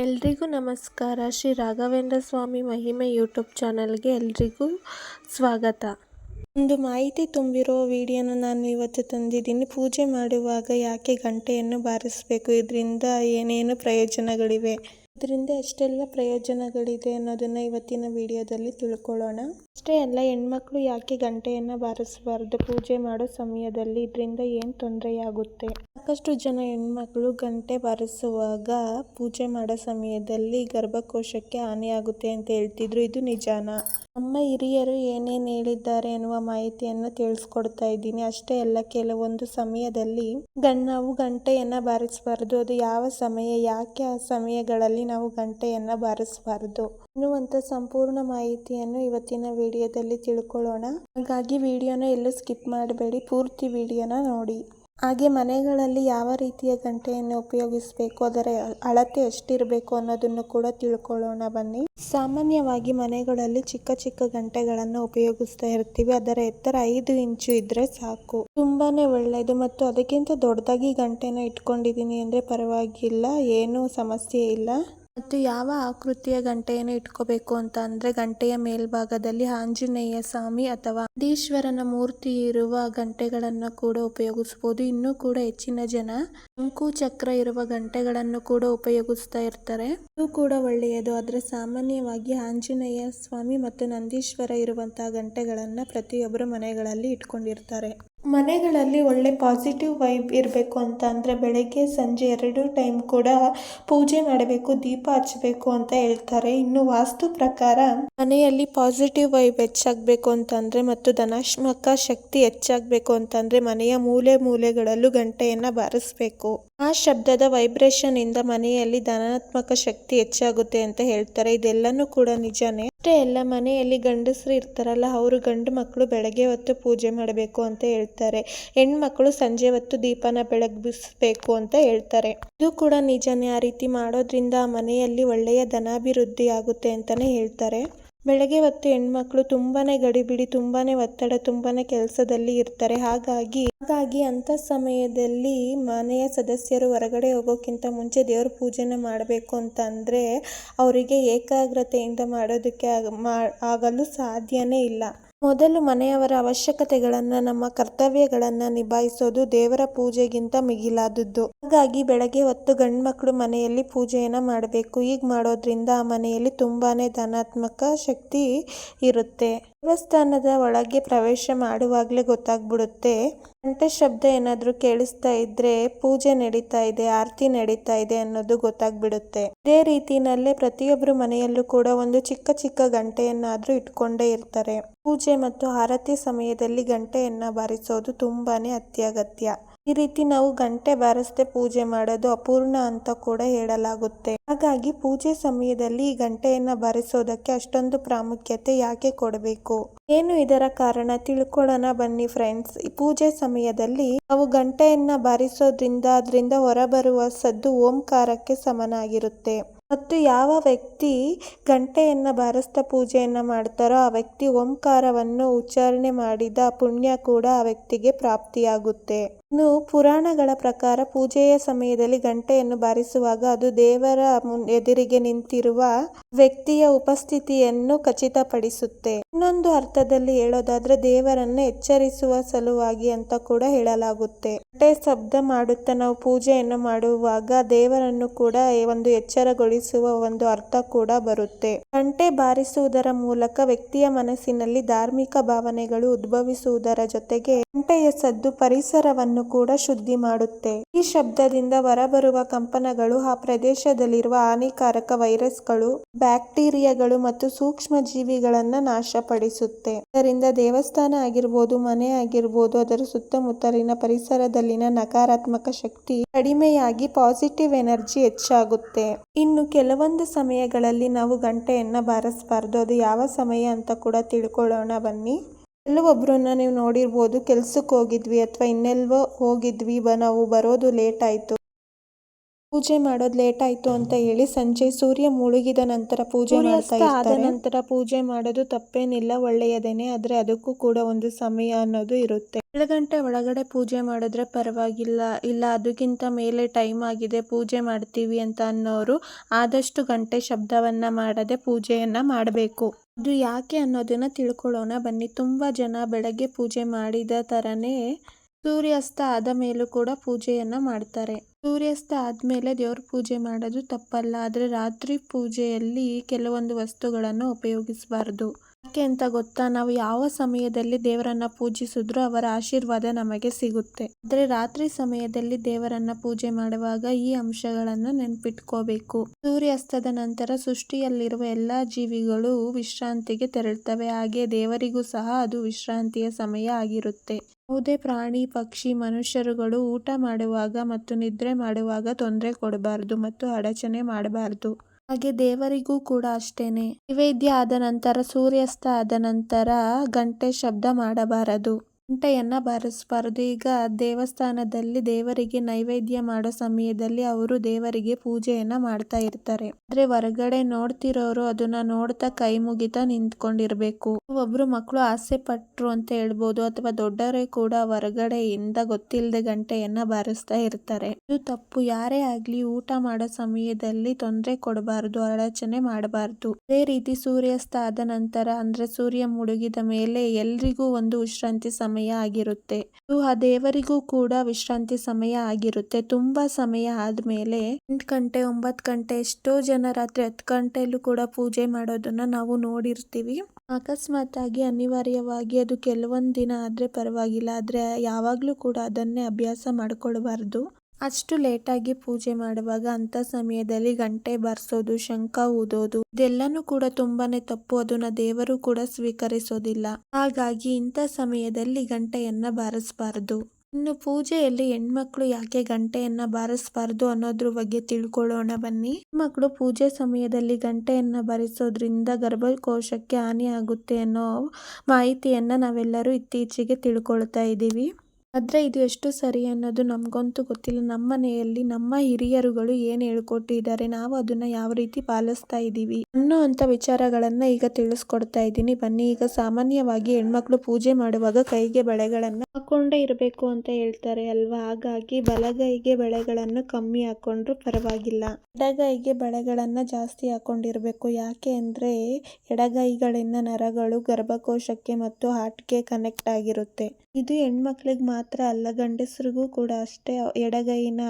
ಎಲ್ರಿಗೂ ನಮಸ್ಕಾರ. ಶ್ರೀ ರಾಘವೇಂದ್ರ ಸ್ವಾಮಿ ಮಹಿಮೆ ಯೂಟ್ಯೂಬ್ ಚಾನಲ್ಗೆ ಎಲ್ರಿಗೂ ಸ್ವಾಗತ. ಒಂದು ಮಾಹಿತಿ ತುಂಬಿರೋ ವಿಡಿಯೋನ ನಾನು ಇವತ್ತು ತಂದಿದ್ದೀನಿ. ಪೂಜೆ ಮಾಡುವಾಗ ಯಾಕೆ ಗಂಟೆಯನ್ನು ಬಾರಿಸಬೇಕು? ಇದರಿಂದ ಏನೇನು ಪ್ರಯೋಜನಗಳಿವೆ? ಇದರಿಂದ ಎಷ್ಟೆಲ್ಲ ಪ್ರಯೋಜನಗಳಿದೆ ಅನ್ನೋದನ್ನು ಇವತ್ತಿನ ವಿಡಿಯೋದಲ್ಲಿ ತಿಳ್ಕೊಳ್ಳೋಣ. ಅಷ್ಟೇ ಅಲ್ಲ, ಹೆಣ್ಮಕ್ಳು ಯಾಕೆ ಗಂಟೆಯನ್ನು ಬಾರಿಸಬಾರ್ದು? ಪೂಜೆ ಮಾಡೋ ಸಮಯದಲ್ಲಿ ಇದರಿಂದ ಏನು ತೊಂದರೆಯಾಗುತ್ತೆ? ಸಾಕಷ್ಟು ಜನ ಹೆಣ್ಮಕ್ಳು ಗಂಟೆ ಬಾರಿಸುವಾಗ ಪೂಜೆ ಮಾಡೋ ಸಮಯದಲ್ಲಿ ಗರ್ಭಕೋಶಕ್ಕೆ ಹಾನಿಯಾಗುತ್ತೆ ಅಂತ ಹೇಳ್ತಿದ್ರು. ಇದು ನಿಜಾನಾ? ನಮ್ಮ ಹಿರಿಯರು ಏನೇನು ಹೇಳಿದ್ದಾರೆ ಎನ್ನುವ ಮಾಹಿತಿಯನ್ನು ತಿಳಿಸ್ಕೊಡ್ತಾ ಇದ್ದೀನಿ. ಅಷ್ಟೇ ಅಲ್ಲ, ಕೆಲವೊಂದು ಸಮಯದಲ್ಲಿ ಗಣ್ ನಾವು ಗಂಟೆಯನ್ನು ಬಾರಿಸಬಾರ್ದು. ಅದು ಯಾವ ಸಮಯ, ಯಾಕೆ ಆ ಸಮಯಗಳಲ್ಲಿ ನಾವು ಗಂಟೆಯನ್ನು ಬಾರಿಸಬಾರ್ದು ಎನ್ನುವಂಥ ಸಂಪೂರ್ಣ ಮಾಹಿತಿಯನ್ನು ಇವತ್ತಿನ ವಿಡಿಯೋದಲ್ಲಿ ತಿಳ್ಕೊಳ್ಳೋಣ. ಹಾಗಾಗಿ ವಿಡಿಯೋನ ಎಲ್ಲೂ ಸ್ಕಿಪ್ ಮಾಡಬೇಡಿ. ಪೂರ್ತಿ ವಿಡಿಯೋನ ನೋಡಿ. ಹಾಗೆ ಮನೆಗಳಲ್ಲಿ ಯಾವ ರೀತಿಯ ಗಂಟೆಯನ್ನು ಉಪಯೋಗಿಸಬೇಕು, ಅದರ ಅಳತೆ ಎಷ್ಟಿರಬೇಕು ಅನ್ನೋದನ್ನು ಕೂಡ ತಿಳ್ಕೊಳ್ಳೋಣ ಬನ್ನಿ. ಸಾಮಾನ್ಯವಾಗಿ ಮನೆಗಳಲ್ಲಿ ಚಿಕ್ಕ ಚಿಕ್ಕ ಗಂಟೆಗಳನ್ನು ಉಪಯೋಗಿಸ್ತಾ ಇರ್ತೀವಿ. ಅದರ ಎತ್ತರ ಐದು ಇಂಚು ಇದ್ರೆ ಸಾಕು. ತುಂಬಾನೇ ಒಳ್ಳೆಯದು ಮತ್ತು ಅದಕ್ಕಿಂತ ದೊಡ್ಡದಾಗಿ ಗಂಟೆನ ಇಟ್ಕೊಂಡಿದ್ದೀನಿ ಅಂದರೆ ಪರವಾಗಿಲ್ಲ, ಏನೂ ಸಮಸ್ಯೆ ಇಲ್ಲ. ಮತ್ತು ಯಾವ ಆಕೃತಿಯ ಗಂಟೆಯನ್ನು ಇಟ್ಕೋಬೇಕು ಅಂತ ಅಂದ್ರೆ ಗಂಟೆಯ ಮೇಲ್ಭಾಗದಲ್ಲಿ ಆಂಜನೇಯ ಸ್ವಾಮಿ ಅಥವಾ ಈಶ್ವರನ ಮೂರ್ತಿ ಇರುವ ಗಂಟೆಗಳನ್ನು ಕೂಡ ಉಪಯೋಗಿಸಬಹುದು ಇನ್ನೂ ಕೂಡ ಹೆಚ್ಚಿನ ಜನ ಶಂಕು ಚಕ್ರ ಇರುವ ಗಂಟೆಗಳನ್ನು ಕೂಡ ಉಪಯೋಗಿಸ್ತಾ ಇರ್ತಾರೆ. ಇದು ಕೂಡ ಒಳ್ಳೆಯದು. ಆದರೆ ಸಾಮಾನ್ಯವಾಗಿ ಆಂಜನೇಯ ಸ್ವಾಮಿ ಮತ್ತು ನಂದೀಶ್ವರ ಇರುವಂತಹ ಗಂಟೆಗಳನ್ನು ಪ್ರತಿಯೊಬ್ಬರು ಮನೆಗಳಲ್ಲಿ ಇಟ್ಕೊಂಡಿರ್ತಾರೆ. ಮನೆಗಳಲ್ಲಿ ಒಳ್ಳೆ ಪಾಸಿಟಿವ್ ವೈಬ್ ಇರಬೇಕು ಅಂತ ಅಂದರೆ ಬೆಳಗ್ಗೆ ಸಂಜೆ ಎರಡು ಟೈಮ್ ಕೂಡ ಪೂಜೆ ಮಾಡಬೇಕು, ದೀಪ ಹಚ್ಚಬೇಕು ಅಂತ ಹೇಳ್ತಾರೆ. ಇನ್ನು ವಾಸ್ತು ಪ್ರಕಾರ ಮನೆಯಲ್ಲಿ ಪಾಸಿಟಿವ್ ವೈಬ್ ಹೆಚ್ಚಾಗಬೇಕು ಅಂತಂದರೆ ಮತ್ತು ಧನಾತ್ಮಕ ಶಕ್ತಿ ಹೆಚ್ಚಾಗಬೇಕು ಅಂತಂದರೆ ಮನೆಯ ಮೂಲೆ ಮೂಲೆಗಳಲ್ಲೂ ಗಂಟೆಯನ್ನು ಬಾರಿಸಬೇಕು. ಆ ಶಬ್ದದ ವೈಬ್ರೇಷನ್ ಇಂದ ಮನೆಯಲ್ಲಿ ಧನಾತ್ಮಕ ಶಕ್ತಿ ಹೆಚ್ಚಾಗುತ್ತೆ ಅಂತ ಹೇಳ್ತಾರೆ. ಇದೆಲ್ಲನೂ ಕೂಡ ನಿಜಾನೇ. ಅಷ್ಟೇ ಎಲ್ಲ ಮನೆಯಲ್ಲಿ ಗಂಡಸರು ಇರ್ತಾರಲ್ಲ, ಅವರು ಗಂಡು ಮಕ್ಕಳು ಬೆಳಗ್ಗೆ ಹೊತ್ತು ಪೂಜೆ ಮಾಡಬೇಕು ಅಂತ ಹೇಳ್ತಾರೆ. ಹೆಣ್ಮಕ್ಳು ಸಂಜೆ ಹೊತ್ತು ದೀಪನ ಬೆಳಗಿಸ್ಬೇಕು ಅಂತ ಹೇಳ್ತಾರೆ. ಇದು ಕೂಡ ನಿಜನೇ, ಆ ರೀತಿ ಮಾಡೋದ್ರಿಂದ ಮನೆಯಲ್ಲಿ ಒಳ್ಳೆಯ ಧನಾಭಿವೃದ್ಧಿ ಆಗುತ್ತೆ ಅಂತಾನೆ ಹೇಳ್ತಾರೆ. ಬೆಳಗ್ಗೆ ಹೊತ್ತು ಹೆಣ್ಮಕ್ಳು ತುಂಬಾನೇ ಗಡಿಬಿಡಿ, ತುಂಬಾನೇ ಒತ್ತಡ, ತುಂಬಾನೇ ಕೆಲಸದಲ್ಲಿ ಇರ್ತಾರೆ. ಹಾಗಾಗಿ ಹಾಗಾಗಿ ಅಂತ ಸಮಯದಲ್ಲಿ ಮನೆಯ ಸದಸ್ಯರು ಹೊರಗಡೆ ಹೋಗೋಕ್ಕಿಂತ ಮುಂಚೆ ದೇವ್ರ ಪೂಜೆನ ಮಾಡಬೇಕು ಅಂತಂದರೆ, ಅವರಿಗೆ ಏಕಾಗ್ರತೆಯಿಂದ ಮಾಡೋದಕ್ಕೆ ಆಗಲು ಸಾಧ್ಯನೇ ಇಲ್ಲ. ಮೊದಲು ಮನೆಯವರ ಅವಶ್ಯಕತೆಗಳನ್ನು, ನಮ್ಮ ಕರ್ತವ್ಯಗಳನ್ನು ನಿಭಾಯಿಸೋದು ದೇವರ ಪೂಜೆಗಿಂತ ಮಿಗಿಲಾದದ್ದು. ಹಾಗಾಗಿ ಬೆಳಗ್ಗೆ ಹೊತ್ತು ಗಂಡು ಮಕ್ಕಳು ಮನೆಯಲ್ಲಿ ಪೂಜೆಯನ್ನು ಮಾಡಬೇಕು. ಈಗ ಮಾಡೋದ್ರಿಂದ ಆ ಮನೆಯಲ್ಲಿ ತುಂಬಾನೇ ಧನಾತ್ಮಕ ಶಕ್ತಿ ಇರುತ್ತೆ. ದೇವಸ್ಥಾನದ ಒಳಗೆ ಪ್ರವೇಶ ಮಾಡುವಾಗಲೇ ಗೊತ್ತಾಗ್ಬಿಡುತ್ತೆ. ಗಂಟೆ ಶಬ್ದ ಏನಾದರೂ ಕೇಳಿಸ್ತಾ ಇದ್ರೆ, ಪೂಜೆ ನಡೀತಾ ಇದೆ, ಆರತಿ ನಡೀತಾ ಇದೆ ಅನ್ನೋದು ಗೊತ್ತಾಗ್ಬಿಡುತ್ತೆ. ಇದೇ ರೀತಿನಲ್ಲೇ ಪ್ರತಿಯೊಬ್ಬರು ಮನೆಯಲ್ಲೂ ಕೂಡ ಒಂದು ಚಿಕ್ಕ ಚಿಕ್ಕ ಗಂಟೆಯನ್ನಾದ್ರೂ ಇಟ್ಕೊಂಡೇ ಇರ್ತಾರೆ. ಪೂಜೆ ಮತ್ತು ಆರತಿ ಸಮಯದಲ್ಲಿ ಗಂಟೆಯನ್ನ ಬಾರಿಸೋದು ತುಂಬಾನೇ ಅತ್ಯಗತ್ಯ. ಈ ರೀತಿ ನಾವು ಗಂಟೆ ಬಾರಿಸದೆ ಪೂಜೆ ಮಾಡೋದು ಅಪೂರ್ಣ ಅಂತ ಕೂಡ ಹೇಳಲಾಗುತ್ತೆ. ಹಾಗಾಗಿ ಪೂಜೆ ಸಮಯದಲ್ಲಿ ಈ ಗಂಟೆಯನ್ನ ಬಾರಿಸೋದಕ್ಕೆ ಅಷ್ಟೊಂದು ಪ್ರಾಮುಖ್ಯತೆ ಯಾಕೆ ಕೊಡಬೇಕು? ಏನು ಇದರ ಕಾರಣ? ತಿಳ್ಕೊಳ್ಳೋಣ ಬನ್ನಿ ಫ್ರೆಂಡ್ಸ್. ಪೂಜೆ ಸಮಯದಲ್ಲಿ ನಾವು ಗಂಟೆಯನ್ನ ಬಾರಿಸೋದ್ರಿಂದ, ಅದರಿಂದ ಹೊರಬರುವ ಸದ್ದು ಓಂಕಾರಕ್ಕೆ ಸಮನಾಗಿರುತ್ತೆ. ಮತ್ತು ಯಾವ ವ್ಯಕ್ತಿ ಗಂಟೆಯನ್ನು ಬಾರಿಸ್ತಾ ಪೂಜೆಯನ್ನು ಮಾಡ್ತಾರೋ ಆ ವ್ಯಕ್ತಿ ಓಂಕಾರವನ್ನು ಉಚ್ಚಾರಣೆ ಮಾಡಿದ ಪುಣ್ಯ ಕೂಡ ಆ ವ್ಯಕ್ತಿಗೆ ಪ್ರಾಪ್ತಿಯಾಗುತ್ತೆ. ಇನ್ನು ಪುರಾಣಗಳ ಪ್ರಕಾರ ಪೂಜೆಯ ಸಮಯದಲ್ಲಿ ಗಂಟೆಯನ್ನು ಬಾರಿಸುವಾಗ ಅದು ದೇವರ ಎದುರಿಗೆ ನಿಂತಿರುವ ವ್ಯಕ್ತಿಯ ಉಪಸ್ಥಿತಿಯನ್ನು ಖಚಿತಪಡಿಸುತ್ತೆ. ಇನ್ನೊಂದು ಅರ್ಥದಲ್ಲಿ ಹೇಳೋದಾದ್ರೆ ದೇವರನ್ನು ಎಚ್ಚರಿಸುವ ಸಲುವಾಗಿ ಅಂತ ಕೂಡ ಹೇಳಲಾಗುತ್ತೆ. ಗಂಟೆ ಶಬ್ದ ಮಾಡುತ್ತಾ ನಾವು ಪೂಜೆಯನ್ನು ಮಾಡುವಾಗ ದೇವರನ್ನು ಕೂಡ ಒಂದು ಎಚ್ಚರಗೊಳಿಸುವ ಒಂದು ಅರ್ಥ ಕೂಡ ಬರುತ್ತೆ. ಗಂಟೆ ಬಾರಿಸುವುದರ ಮೂಲಕ ವ್ಯಕ್ತಿಯ ಮನಸ್ಸಿನಲ್ಲಿ ಧಾರ್ಮಿಕ ಭಾವನೆಗಳು ಉದ್ಭವಿಸುವುದರ ಜೊತೆಗೆ ಗಂಟೆಯ ಸದ್ದು ಪರಿಸರವನ್ನು ಕೂಡ ಶುದ್ಧಿ ಮಾಡುತ್ತೆ. ಈ ಶಬ್ದದಿಂದ ಹೊರಬರುವ ಕಂಪನಗಳು, ಆ ಪ್ರದೇಶದಲ್ಲಿರುವ ಹಾನಿಕಾರಕ ವೈರಸ್ಗಳು, ಬ್ಯಾಕ್ಟೀರಿಯಾಗಳು ಮತ್ತು ಸೂಕ್ಷ್ಮ ಜೀವಿಗಳನ್ನ ನಾಶಪಡಿಸುತ್ತೆ. ಇದರಿಂದ ದೇವಸ್ಥಾನ ಆಗಿರ್ಬೋದು, ಮನೆ ಆಗಿರ್ಬೋದು, ಅದರ ಸುತ್ತಮುತ್ತಲಿನ ಪರಿಸರದಲ್ಲಿನ ನಕಾರಾತ್ಮಕ ಶಕ್ತಿ ಕಡಿಮೆಯಾಗಿ ಪಾಸಿಟಿವ್ ಎನರ್ಜಿ ಹೆಚ್ಚಾಗುತ್ತೆ. ಇನ್ನು ಕೆಲವೊಂದು ಸಮಯಗಳಲ್ಲಿ ನಾವು ಗಂಟೆಯನ್ನ ಬಾರಿಸಬಾರ್ದು. ಅದು ಯಾವ ಸಮಯ ಅಂತ ಕೂಡ ತಿಳ್ಕೊಳ್ಳೋಣ ಬನ್ನಿ. ಕೆಲವೊಬ್ಬರನ್ನ ನೀವು ನೋಡಿರ್ಬೋದು ಕೆಲ್ಸಕ್ಕೆ ಹೋಗಿದ್ವಿ ಅಥವಾ ಇನ್ನೆಲ್ವೋ ಹೋಗಿದ್ವಿ ಬ ನಾವು ಬರೋದು ಲೇಟ್ ಆಯಿತು. ಪೂಜೆ ಮಾಡೋದು ಲೇಟ್ ಆಯ್ತು ಅಂತ ಹೇಳಿ ಸಂಜೆ ಸೂರ್ಯ ಮುಳುಗಿದ ನಂತರ ಪೂಜೆ ಮಾಡ್ತಾ ಆದ ನಂತರ ಪೂಜೆ ಮಾಡೋದು ತಪ್ಪೇನಿಲ್ಲ ಒಳ್ಳೆಯದೇನೆ ಆದರೆ ಅದಕ್ಕೂ ಕೂಡ ಒಂದು ಸಮಯ ಅನ್ನೋದು ಇರುತ್ತೆ. ಏಳು ಗಂಟೆ ಒಳಗಡೆ ಪೂಜೆ ಮಾಡಿದ್ರೆ ಪರವಾಗಿಲ್ಲ ಇಲ್ಲ ಅದಕ್ಕಿಂತ ಮೇಲೆ ಟೈಮ್ ಆಗಿದೆ ಪೂಜೆ ಮಾಡ್ತೀವಿ ಅಂತ ಅನ್ನೋರು ಆದಷ್ಟು ಗಂಟೆ ಶಬ್ದವನ್ನ ಮಾಡದೆ ಪೂಜೆಯನ್ನು ಮಾಡಬೇಕು. ಅದು ಯಾಕೆ ಅನ್ನೋದನ್ನ ತಿಳ್ಕೊಳ್ಳೋಣ. ಬನ್ನಿ, ತುಂಬಾ ಜನ ಬೆಳಗ್ಗೆ ಪೂಜೆ ಮಾಡಿದ ತರನೇ ಸೂರ್ಯಾಸ್ತ ಆದ ಮೇಲೂ ಕೂಡ ಪೂಜೆಯನ್ನ ಮಾಡ್ತಾರೆ. ಸೂರ್ಯಾಸ್ತ ಆದ್ಮೇಲೆ ದೇವ್ರ ಪೂಜೆ ಮಾಡೋದು ತಪ್ಪಲ್ಲ, ಆದ್ರೆ ರಾತ್ರಿ ಪೂಜೆಯಲ್ಲಿ ಕೆಲವೊಂದು ವಸ್ತುಗಳನ್ನು ಉಪಯೋಗಿಸಬಾರದು. ಯಾಕೆ ಅಂತ ಗೊತ್ತಾ? ನಾವು ಯಾವ ಸಮಯದಲ್ಲಿ ದೇವರನ್ನ ಪೂಜಿಸಿದ್ರು ಅವರ ಆಶೀರ್ವಾದ ನಮಗೆ ಸಿಗುತ್ತೆ. ಆದ್ರೆ ರಾತ್ರಿ ಸಮಯದಲ್ಲಿ ದೇವರನ್ನ ಪೂಜೆ ಮಾಡುವಾಗ ಈ ಅಂಶಗಳನ್ನ ನೆನ್ಪಿಟ್ಕೋಬೇಕು. ಸೂರ್ಯಾಸ್ತದ ನಂತರ ಸೃಷ್ಟಿಯಲ್ಲಿರುವ ಎಲ್ಲಾ ಜೀವಿಗಳು ವಿಶ್ರಾಂತಿಗೆ ತೆರಳುತ್ತವೆ. ಹಾಗೆ ದೇವರಿಗೂ ಸಹ ಅದು ವಿಶ್ರಾಂತಿಯ ಸಮಯ ಆಗಿರುತ್ತೆ. ಯಾವುದೇ ಪ್ರಾಣಿ, ಪಕ್ಷಿ, ಮನುಷ್ಯರುಗಳು ಊಟ ಮಾಡುವಾಗ ಮತ್ತು ನಿದ್ರೆ ಮಾಡುವಾಗ ತೊಂದರೆ ಕೊಡಬಾರದು ಮತ್ತು ಅಡಚಣೆ ಮಾಡಬಾರದು. ಹಾಗೆ ದೇವರಿಗೂ ಕೂಡ ಅಷ್ಟೇನೆ. ನೈವೇದ್ಯ ಆದ ನಂತರ ಸೂರ್ಯಾಸ್ತ ಆದ ನಂತರ ಗಂಟೆ ಶಬ್ದ ಮಾಡಬಾರದು. ಗಂಟೆಯನ್ನ ಬಾರಿಸಬಾರದು. ಈಗ ದೇವಸ್ಥಾನದಲ್ಲಿ ದೇವರಿಗೆ ನೈವೇದ್ಯ ಮಾಡೋ ಸಮಯದಲ್ಲಿ ಅವರು ದೇವರಿಗೆ ಪೂಜೆಯನ್ನ ಮಾಡ್ತಾ ಇರ್ತಾರೆ. ಆದ್ರೆ ಹೊರಗಡೆ ನೋಡ್ತಿರೋರು ಅದನ್ನ ನೋಡ್ತಾ ಕೈ ಮುಗಿತಾ ನಿಂತ್ಕೊಂಡಿರ್ಬೇಕು. ಒಬ್ರು ಮಕ್ಕಳು ಆಸೆ ಪಟ್ರು ಅಂತ ಹೇಳ್ಬೋದು ಅಥವಾ ದೊಡ್ಡವರೇ ಕೂಡ ಹೊರಗಡೆಯಿಂದ ಗೊತ್ತಿಲ್ಲದೆ ಗಂಟೆಯನ್ನ ಬಾರಿಸ್ತಾ ಇರ್ತಾರೆ. ಇದು ತಪ್ಪು. ಯಾರೇ ಆಗ್ಲಿ ಊಟ ಮಾಡೋ ಸಮಯದಲ್ಲಿ ತೊಂದರೆ ಕೊಡಬಾರದು ಅಡಚಣೆ ಮಾಡಬಾರದು. ಅದೇ ರೀತಿ ಸೂರ್ಯಾಸ್ತ ಆದ ನಂತರ ಅಂದ್ರೆ ಸೂರ್ಯ ಮುಳುಗಿದ ಮೇಲೆ ಎಲ್ರಿಗೂ ಒಂದು ವಿಶ್ರಾಂತಿ ಸಮಯ ಆಗಿರುತ್ತೆ. ಇದು ಆ ದೇವರಿಗೂ ಕೂಡ ವಿಶ್ರಾಂತಿ ಸಮಯ ಆಗಿರುತ್ತೆ. ತುಂಬಾ ಸಮಯ ಆದ್ಮೇಲೆ ಎಂಟು ಗಂಟೆ, ಒಂಬತ್ತು ಗಂಟೆ ಎಷ್ಟೋ ಜನ ರಾತ್ರಿ ಹತ್ತು ಗಂಟೆಯಲ್ಲೂ ಕೂಡ ಪೂಜೆ ಮಾಡೋದನ್ನ ನಾವು ನೋಡಿರ್ತೀವಿ. ಅಕಸ್ಮಾತ್ ಆಗಿ ಅನಿವಾರ್ಯವಾಗಿ ಅದು ಕೆಲವೊಂದು ದಿನ ಆದ್ರೆ ಪರವಾಗಿಲ್ಲ. ಆದ್ರೆ ಯಾವಾಗ್ಲೂ ಕೂಡ ಅದನ್ನೇ ಅಭ್ಯಾಸ ಮಾಡ್ಕೊಳ್ಬಾರ್ದು. ಅಷ್ಟು ಲೇಟಾಗಿ ಪೂಜೆ ಮಾಡುವಾಗ ಅಂತ ಸಮಯದಲ್ಲಿ ಗಂಟೆ ಬಾರಿಸೋದು ಶಂಕ ಊದೋದು, ಇದೆಲ್ಲನೂ ಕೂಡ ತುಂಬಾನೇ ತಪ್ಪು. ಅದನ್ನ ದೇವರು ಕೂಡ ಸ್ವೀಕರಿಸೋದಿಲ್ಲ. ಹಾಗಾಗಿ ಇಂಥ ಸಮಯದಲ್ಲಿ ಗಂಟೆಯನ್ನ ಬಾರಿಸಬಾರದು. ಇನ್ನು ಪೂಜೆಯಲ್ಲಿ ಹೆಣ್ಮಕ್ಳು ಯಾಕೆ ಗಂಟೆಯನ್ನ ಬಾರಿಸಬಾರದು ಅನ್ನೋದ್ರ ಬಗ್ಗೆ ತಿಳ್ಕೊಳ್ಳೋಣ ಬನ್ನಿ. ಮಕ್ಕಳು ಪೂಜೆ ಸಮಯದಲ್ಲಿ ಗಂಟೆಯನ್ನ ಬಾರಿಸೋದ್ರಿಂದ ಗರ್ಭಕೋಶಕ್ಕೆ ಹಾನಿ ಆಗುತ್ತೆ ಅನ್ನೋ ಮಾಹಿತಿಯನ್ನ ನಾವೆಲ್ಲರೂ ಇತ್ತೀಚೆಗೆ ತಿಳ್ಕೊಳ್ತಾ ಇದ್ದೀವಿ. ಆದ್ರೆ ಇದು ಎಷ್ಟು ಸರಿ ಅನ್ನೋದು ನಮಗಂತೂ ಗೊತ್ತಿಲ್ಲ. ನಮ್ಮ ಮನೆಯಲ್ಲಿ ನಮ್ಮ ಹಿರಿಯರುಗಳು ಏನು ಹೇಳ್ಕೊಟ್ಟಿದ್ದಾರೆ, ನಾವು ಅದನ್ನ ಯಾವ ರೀತಿ ಪಾಲಿಸ್ತಾ ಇದ್ದೀವಿ ಅನ್ನೋ ಅಂತ ವಿಚಾರಗಳನ್ನ ಈಗ ತಿಳಿಸ್ಕೊಡ್ತಾ ಇದ್ದೀನಿ. ಬನ್ನಿ, ಈಗ ಸಾಮಾನ್ಯವಾಗಿ ಹೆಣ್ಮಕ್ಳು ಪೂಜೆ ಮಾಡುವಾಗ ಕೈಗೆ ಬಳೆಗಳನ್ನ ಹಾಕೊಂಡೇ ಇರಬೇಕು ಅಂತ ಹೇಳ್ತಾರೆ ಅಲ್ವಾ? ಹಾಗಾಗಿ ಬಲಗೈಗೆ ಬಳೆಗಳನ್ನು ಕಮ್ಮಿ ಹಾಕೊಂಡ್ರು ಪರವಾಗಿಲ್ಲ. ಎಡಗೈಗೆ ಬಳೆಗಳನ್ನ ಜಾಸ್ತಿ ಹಾಕೊಂಡಿರಬೇಕು. ಯಾಕೆ ಅಂದ್ರೆ ಎಡಗೈಗಳಿಂದ ನರಗಳು ಗರ್ಭಕೋಶಕ್ಕೆ ಮತ್ತು ಹಾರ್ಟ್ಗೆ ಕನೆಕ್ಟ್ ಆಗಿರುತ್ತೆ. ಇದು ಹೆಣ್ಮಕ್ಳಿಗೆ ಮಾತ್ರ ಅಲ್ಲ, ಗಂಡಸರಿಗೂ ಕೂಡ ಅಷ್ಟೇ ಎಡಗೈನ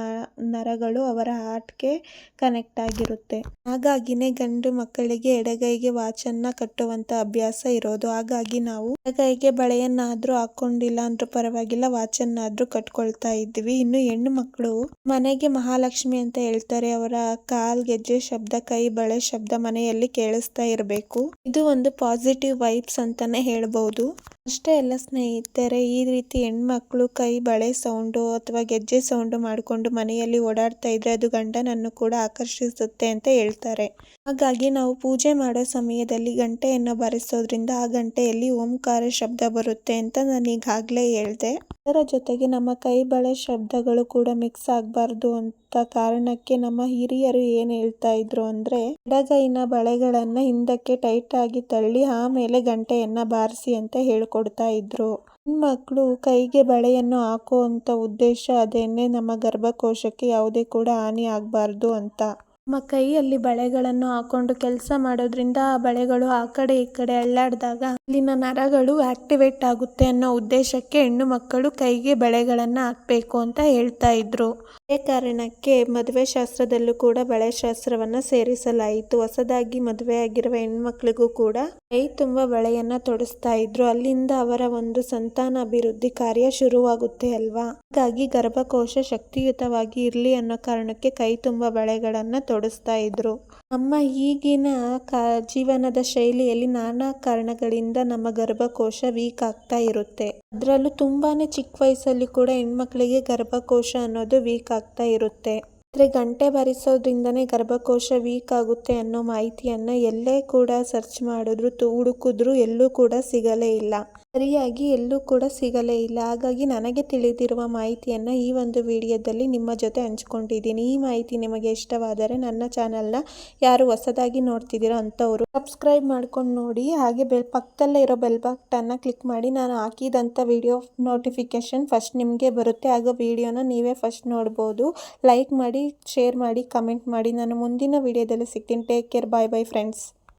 ನರಗಳು ಅವರ ಹಾರ್ಟ್ಗೆ ಕನೆಕ್ಟ್ ಆಗಿರುತ್ತೆ. ಹಾಗಾಗಿನೇ ಗಂಡು ಮಕ್ಕಳಿಗೆ ಎಡಗೈಗೆ ವಾಚನ್ನ ಕಟ್ಟುವಂತ ಅಭ್ಯಾಸ ಇರೋದು. ಹಾಗಾಗಿ ನಾವು ಎಡಗೈಗೆ ಬಳೆಯನ್ನಾದ್ರೂ ಹಾಕೊಂಡಿಲ್ಲ ಅಂದ್ರೂ ಪರವಾಗಿಲ್ಲ, ವಾಚನ್ನಾದ್ರೂ ಕಟ್ಕೊಳ್ತಾ ಇದ್ವಿ. ಇನ್ನು ಹೆಣ್ಣು ಮಕ್ಕಳು ಮನೆಗೆ ಮಹಾಲಕ್ಷ್ಮಿ ಅಂತ ಹೇಳ್ತಾರೆ. ಅವರ ಕಾಲ್ ಗೆಜ್ಜೆ ಶಬ್ದ, ಕೈ ಬಳೆ ಶಬ್ದ ಮನೆಯಲ್ಲಿ ಕೇಳಿಸ್ತಾ ಇರಬೇಕು. ಇದು ಒಂದು ಪಾಸಿಟಿವ್ ವೈಬ್ಸ್ ಅಂತಾನೆ ಹೇಳ್ಬಹುದು ಅಷ್ಟೇ ಅಲ್ಲ ಸ್ನೇಹಿತರೆ, ಈ ರೀತಿ ಹೆಣ್ಮಕ್ಳು ಕೈ, ಬಳೆ ಸೌಂಡು ಅಥವಾ ಗೆಜ್ಜೆ ಸೌಂಡು ಮಾಡಿಕೊಂಡು ಮನೆಯಲ್ಲಿ ಓಡಾಡ್ತಾ ಇದ್ರೆ ಅದು ಗಂಡನನ್ನು ಕೂಡ ಆಕರ್ಷಿಸುತ್ತೆ ಅಂತ ಹೇಳ್ತಾರೆ. ಹಾಗಾಗಿ ನಾವು ಪೂಜೆ ಮಾಡೋ ಸಮಯದಲ್ಲಿ ಗಂಟೆಯನ್ನು ಬಾರಿಸೋದ್ರಿಂದ ಆ ಗಂಟೆಯಲ್ಲಿ ಓಂಕಾರ ಶಬ್ದ ಬರುತ್ತೆ ಅಂತ ನಾನು ಈಗಾಗಲೇ ಹೇಳಿದೆ. ಅದರ ಜೊತೆಗೆ ನಮ್ಮ ಕೈ, ಬಳೆ ಶಬ್ದಗಳು ಕೂಡ ಮಿಕ್ಸ್ ಆಗಬಾರ್ದು ಅಂತ ಕಾರಣಕ್ಕೆ ನಮ್ಮ ಹಿರಿಯರು ಏನು ಹೇಳ್ತಾ ಇದ್ರು ಅಂದರೆ, ಎಡಗೈನ ಬಳೆಗಳನ್ನು ಹಿಂದಕ್ಕೆ ಟೈಟ್ ಆಗಿ ತಳ್ಳಿ ಆಮೇಲೆ ಗಂಟೆಯನ್ನ ಬಾರಿಸಿ ಅಂತ ಹೇಳ್ಕೊಡ್ತಾ ಇದ್ರು. ಹೆಣ್ಮಕ್ಳು ಕೈಗೆ ಬಳೆಯನ್ನು ಹಾಕುವಂಥ ಉದ್ದೇಶ ಅದೇನೆ ನಮ್ಮ ಗರ್ಭಕೋಶಕ್ಕೆ ಯಾವುದೇ ಕೂಡ ಹಾನಿ ಆಗಬಾರ್ದು ಅಂತ. ನಮ್ಮ ಕೈಯಲ್ಲಿ ಬಳೆಗಳನ್ನು ಹಾಕೊಂಡು ಕೆಲಸ ಮಾಡೋದ್ರಿಂದ ಆ ಬಳೆಗಳು ಆ ಕಡೆ ಈ ಕಡೆ ಅಳ್ಳಾಡಿದಾಗ ಅಲ್ಲಿನ ನರಗಳು ಆಕ್ಟಿವೇಟ್ ಆಗುತ್ತೆ ಅನ್ನೋ ಉದ್ದೇಶಕ್ಕೆ ಹೆಣ್ಣು ಮಕ್ಕಳು ಕೈಗೆ ಬಳೆಗಳನ್ನು ಹಾಕಬೇಕು ಅಂತ ಹೇಳ್ತಾ ಇದ್ರು. ಅದೇ ಕಾರಣಕ್ಕೆ ಮದುವೆ ಶಾಸ್ತ್ರದಲ್ಲೂ ಕೂಡ ಬಳೆ ಶಾಸ್ತ್ರವನ್ನ ಸೇರಿಸಲಾಯಿತು. ಹೊಸದಾಗಿ ಮದುವೆ ಆಗಿರುವ ಹೆಣ್ಮಕ್ಳಿಗೂ ಕೂಡ ಕೈ ತುಂಬ ಬಳೆಯನ್ನ ತೊಡಿಸ್ತಾ ಇದ್ರು. ಅಲ್ಲಿಂದ ಅವರ ಒಂದು ಸಂತಾನ ಅಭಿವೃದ್ಧಿ ಕಾರ್ಯ ಶುರುವಾಗುತ್ತೆ ಅಲ್ವಾ? ಹಾಗಾಗಿ ಗರ್ಭಕೋಶ ಶಕ್ತಿಯುತವಾಗಿ ಇರಲಿ ಅನ್ನೋ ಕಾರಣಕ್ಕೆ ಕೈ ತುಂಬ ಬಳೆಗಳನ್ನ ತೊಡಿಸ್ತಾ ಇದ್ರು. ನಮ್ಮ ಈಗಿನ ಕ, ಜೀವನದ ಶೈಲಿಯಲ್ಲಿ ನಾನಾ ಕಾರಣಗಳಿಂದ ನಮ್ಮ ಗರ್ಭಕೋಶ ವೀಕ್ ಆಗ್ತಾ ಇರುತ್ತೆ. ಅದರಲ್ಲೂ ತುಂಬಾನೇ ಚಿಕ್ಕ ವಯಸ್ಸಲ್ಲಿ ಕೂಡ ಹೆಣ್ಮಕ್ಳಿಗೆ ಗರ್ಭಕೋಶ ಅನ್ನೋದು ವೀಕ್ ಆಗ್ತಾ ಇರುತ್ತೆ. ಆದರೆ ಗಂಟೆ ಬರಿಸೋದ್ರಿಂದನೇ ಗರ್ಭಕೋಶ ವೀಕ್ ಆಗುತ್ತೆ ಅನ್ನೋ ಮಾಹಿತಿಯನ್ನು ಎಲ್ಲೇ ಕೂಡ ಸರ್ಚ್ ಮಾಡಿದ್ರು, ತು, ಹುಡುಕಿದ್ರು ಎಲ್ಲೂ ಕೂಡ ಸಿಗಲೇ ಇಲ್ಲ. ಸರಿಯಾಗಿ ಎಲ್ಲೂ ಕೂಡ ಸಿಗಲೇ ಇಲ್ಲ. ಹಾಗಾಗಿ ನನಗೆ ತಿಳಿದಿರುವ ಮಾಹಿತಿಯನ್ನು ಈ ಒಂದು ವಿಡಿಯೋದಲ್ಲಿ ನಿಮ್ಮ ಜೊತೆ ಹಂಚ್ಕೊಂಡಿದ್ದೀನಿ. ಈ ಮಾಹಿತಿ ನಿಮಗೆ ಇಷ್ಟವಾದರೆ ನನ್ನ ಚಾನಲ್ನ ಯಾರು ಹೊಸದಾಗಿ ನೋಡ್ತಿದ್ದೀರೋ ಅಂಥವರು ಸಬ್ಸ್ಕ್ರೈಬ್ ಮಾಡ್ಕೊಂಡು ನೋಡಿ. ಹಾಗೆ ಬೆಲ್ ಪಕ್ಕದಲ್ಲೇ ಇರೋ ಬೆಲ್ ಬಟನ್ನ ಕ್ಲಿಕ್ ಮಾಡಿ. ನಾನು ಹಾಕಿದಂಥ ವಿಡಿಯೋ ನೋಟಿಫಿಕೇಷನ್ ಫಸ್ಟ್ ನಿಮಗೆ ಬರುತ್ತೆ. ಹಾಗೂ ವಿಡಿಯೋನ ನೀವೇ ಫಸ್ಟ್ ನೋಡ್ಬೋದು. ಲೈಕ್ ಮಾಡಿ, ಶೇರ್ ಮಾಡಿ, ಕಮೆಂಟ್ ಮಾಡಿ. ನಾನು ಮುಂದಿನ ವಿಡಿಯೋದಲ್ಲಿ ಸಿಗ್ತೀನಿ. Take care. Bye bye, friends.